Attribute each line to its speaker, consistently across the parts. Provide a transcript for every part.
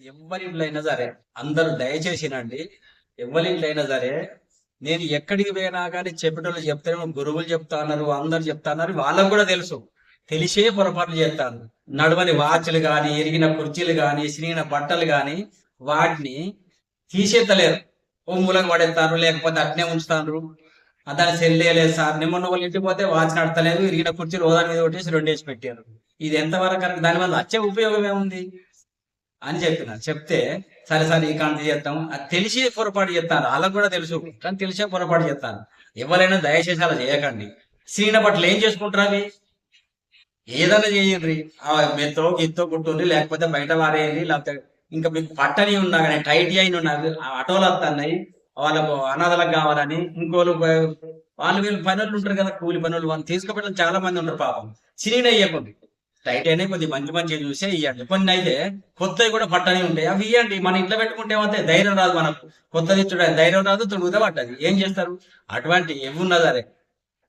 Speaker 1: ఎవరింట్లో అయినా సరే అందరూ దయచేసినండి ఎవరింట్లో అయినా సరే నేను ఎక్కడికి పోయినా కానీ చెప్పేటోళ్ళు చెప్తాను గురువులు చెప్తా అన్నారు అందరు చెప్తా అన్నారు వాళ్ళకు కూడా తెలుసు. తెలిసే పొరపాట్లు చేస్తాను. నడవని వాచ్లు కానీ ఎరిగిన కుర్చీలు కానీ సిరిగిన బట్టలు కానీ వాటిని తీసేత్తలేరు. ఓ మూలంగా పడేస్తారు లేకపోతే అట్నే ఉంచుతారు. దాన్ని సెల్లేయలేదు సార్. నిమ్మన్న వాళ్ళు ఇంటికి పోతే వాచ్ నడతలేదు ఇరిగిన కుర్చీలు ఓదాని మీద కొట్టేసి రెండేసి పెట్టారు. ఇది ఎంతవరకు కరెక్ట్? దాని వల్ల వచ్చే ఉపయోగం ఏముంది? అని చెప్పిన చెప్తే సరే సరే ఈ కాంతి చేద్దాం అది తెలిసి పొరపాటు చేస్తాను వాళ్ళకు కూడా తెలుసు. కానీ తెలిసే పొరపాటు చేస్తాను ఎవరైనా దయచేసి అలా చేయకండి. సీన పట్ల ఏం చేసుకుంటారు అవి? ఏదైనా చేయండి. ఆ మెత్తో గిత్తో కుట్టుండి లేకపోతే బయట వారేయండి లేకపోతే ఇంకా మీకు పట్టని ఉన్నా కానీ టైట్ అయిన ఉన్నారు ఆటోలు వస్తున్నాయి. వాళ్ళకు అనాథలకు కావాలని ఇంకోళ్ళు వాళ్ళు వీళ్ళు పనులు ఉంటారు కదా కూలి పనులు. వాళ్ళు తీసుకుపోయిన చాలా మంది ఉంటారు పాపం. సీన్ ఇవ్వకండి టైట్ అయినా కొద్ది మంచి మంచి చూసే ఇవ్వండి కొన్ని అయితే కొత్తవి కూడా పట్టనే ఉంటాయి. అవి ఇవ్వండి మన ఇంట్లో పెట్టుకుంటే ఏమైతే ధైర్యం రాదు మనకు. కొత్తది చూడండి ధైర్యం రాదు తుడుగుతే పట్టదు. ఏం చేస్తారు? అటువంటి ఏమున్నా సరే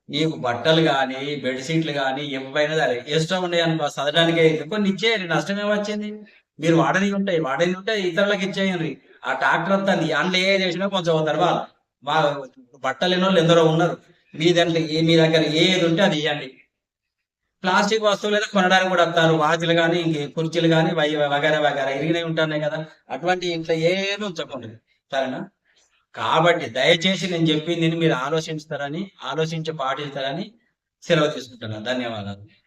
Speaker 1: నీకు బట్టలు కానీ బెడ్షీట్లు కానీ ఎవైనా సరే ఇష్టం ఉన్నాయి అనుకో చదవడానికి కొన్ని ఇచ్చేయండి. నష్టం ఏమొచ్చింది మీరు వాడని ఉంటాయి. వాడని ఉంటే ఇతరులకు ఇచ్చేయండి. ఆ ట్రాక్టర్ అంతా నీ అందులో ఏ చేసినా కొంచెం తర్వాత మా బట్టలు ఎన్నోళ్ళు వాళ్ళు ఎందరో ఉన్నారు. మీ దాంట్లో ఏ మీ దగ్గర ఏది ఉంటే అది ఇవ్వండి ప్లాస్టిక్ వస్తువులు అయితే కొనడానికి కూడా వస్తారు వాచ్లు కానీ ఇంకే కుర్చీలు కానీ వగేర వగేర ఇరిగినవి ఉంటున్నాయి కదా. అటువంటి ఇంట్లో ఏమి ఉంచకూడదు. సరేనా? కాబట్టి దయచేసి నేను చెప్పింది మీరు ఆలోచిస్తారని ఆలోచించి పాటిస్తారని సెలవు తీసుకుంటున్నాను. ధన్యవాదాలు.